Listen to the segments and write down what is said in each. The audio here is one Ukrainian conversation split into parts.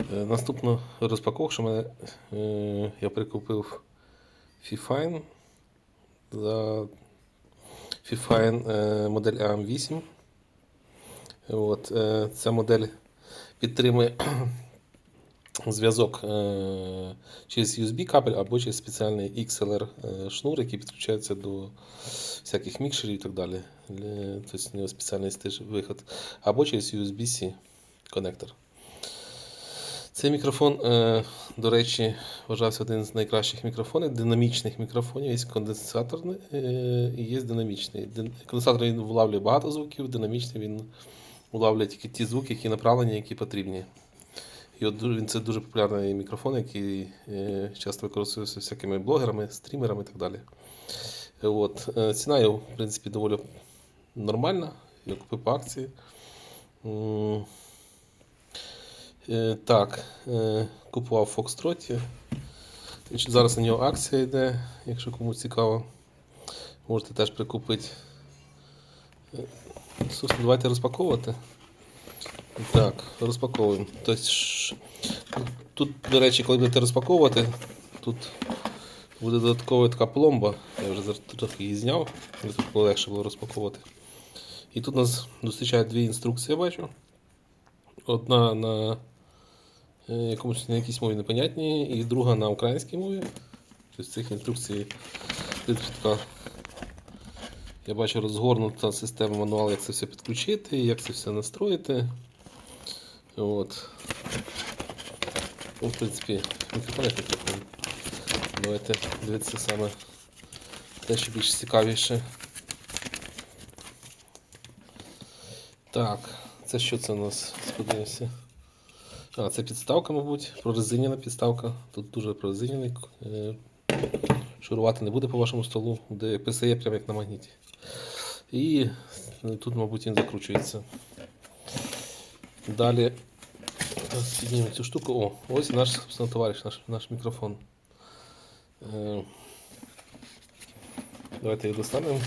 Е, Наступна розпаковка, що мене, е, я прикупив Fifine за Fifine е, модель AM8. От, ця модель підтримує зв'язок через USB кабель або через спеціальний XLR е, шнур, який підключається до всяких мікшерів і так далі. Тобто у нього спеціальний стиж виход. Або через USB-C коннектор. Цей мікрофон, е, до речі, вважався один з найкращих мікрофонів, динамічних мікрофонів. Є конденсаторний е, і є динамічний. Конденсатор він влавлює багато звуків, динамічний він улавлює тільки ті звуки, які направлені, які потрібні. І от він це дуже популярний мікрофон, який е, часто використовується всякими блогерами, стрімерами і так далі. От. Ціна його, в принципі, доволі нормальна. Я купив по акції. Е, Так, е, купував в Фокстроті. Зараз на нього акція йде, якщо комусь цікаво. Можете теж прикупити. Е, Собственно, давайте розпаковувати. Так, розпаковуємо. Тобто, тут, до речі, коли будете розпаковувати, тут буде додаткова така пломба. Я вже трохи її зняв, щоб тут легше було розпаковувати. І тут нас зустрічають дві інструкції, я бачу. Одна на якомусь на якійсь мові непонятній, і друга на українській мові. Тобто цих інструкцій така, я бачу розгорнута система мануал, як це все підключити, як це все настроїти. От. Ну, в принципі, мікрофон як. Давайте дивитися саме те, що більш цікавіше. Так, це що це у нас? Сподивимося. А, це підставка, мабуть, прорезиняна підставка. Тут дуже прорезиняний. е, Шурувати не буде по вашому столу, де писає прямо як на магніті. І тут, мабуть, він закручується. Далі піднімемо цю штуку. О, ось наш собственно, товариш, наш, наш мікрофон. Е, Давайте його достанемо.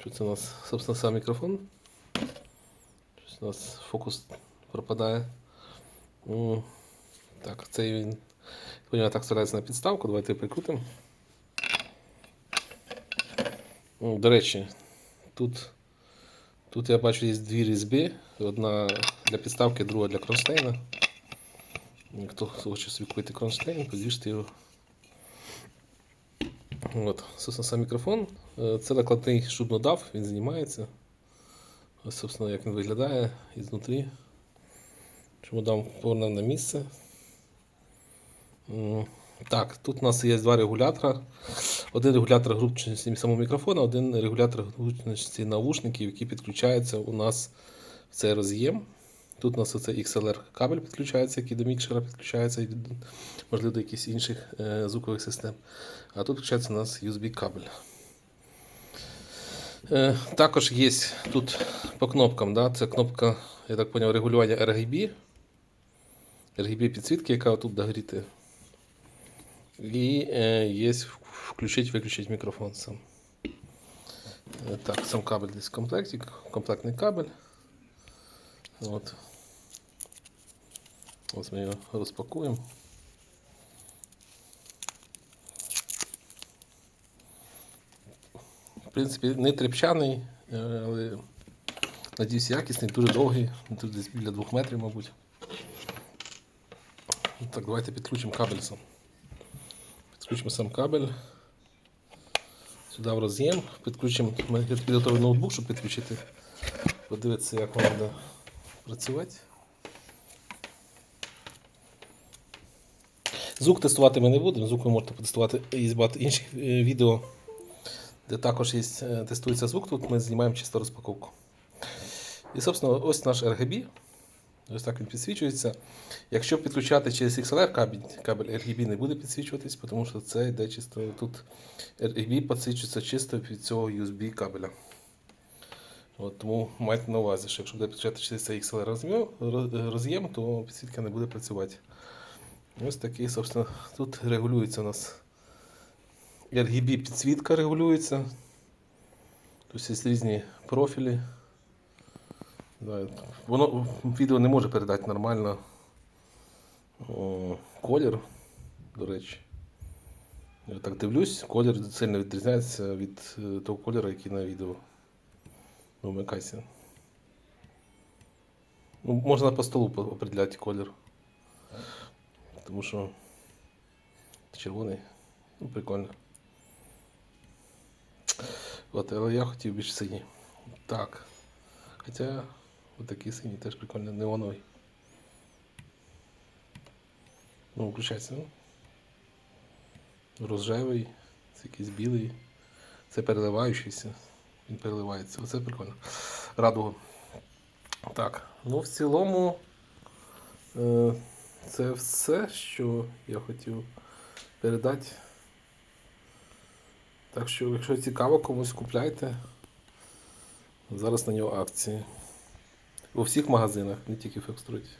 Що це у нас, собственно, сам мікрофон. Щось у нас фокус пропадає. М, Так, цей він. Поняв, так вставляється на підставку. Давайте прикрутимо. М, До речі, тут, тут я бачу є дві різьби. Одна для підставки, друга для кронштейна. Хто хоче собі купити кронштейн, підвіште його. От, собственно, сам мікрофон. Е, Це накладний шубнодав, він знімається. Ось, собственно, як він виглядає ізнутрі. Шубнодав повернемо на місце. Так, тут у нас є два регулятора. Один регулятор гучності самого мікрофона, один регулятор гучності навушників, які підключаються у нас в цей роз'єм. Тут у нас оце XLR кабель підключається, який до мікшера підключається, і, можливо, до якихось інших е, звукових систем. А тут підключається у нас USB кабель. Е, також є тут по кнопкам, да, це кнопка, я так поняв, регулювання RGB. RGB підсвітки, яка тут догріти. І е, є включить-виключить мікрофон сам. Е, так, сам кабель десь в комплекті, комплектний кабель. От. Ось ми його розпакуємо. В принципі, не тряпчаний, е, але надіюсь якісний, дуже довгий, тут десь біля 2 метрів, мабуть. Так, давайте підключимо кабель сам. Підключимо сам кабель. Сюди в роз'єм. Підключимо. Мене ноутбук, щоб підключити. Подивитися, як воно буде працювати. Звук тестувати ми не будемо. Звук ви можете потестувати. Є багато інших е, відео, де також є, е, тестується звук. Тут ми знімаємо чисто розпаковку. І, собственно, ось наш RGB. Ось так він підсвічується. Якщо підключати через XLR кабель, кабель RGB не буде підсвічуватись, тому що це йде чисто тут RGB підсвічується чисто від цього USB кабеля. От, тому майте на увазі, що якщо буде підключати через цей XLR роз'єм, то підсвітка не буде працювати. Ось такий, собственно, тут регулюється у нас RGB підсвітка регулюється. Тут є різні профілі. Да, Воно відео не може передати нормально о, колір, до речі. Я так дивлюсь, колір сильно відрізняється від е, того кольору, який на відео. Вмикайся. Ну, можна по столу определяти колір. Тому що червоний. Ну, прикольно. От, але я хотів більш синій. Так. Хоча отакий синій теж прикольно, неоновий. Ну, включайся. ну. Рожевий, це якийсь білий. Це переливаючийся. Він переливається. Оце прикольно. Радуга. Так, ну в цілому е, це все, що я хотів передати. Так що, якщо цікаво, комусь купляйте. Зараз на нього акції. У всіх магазинах, не тільки в Фекструті.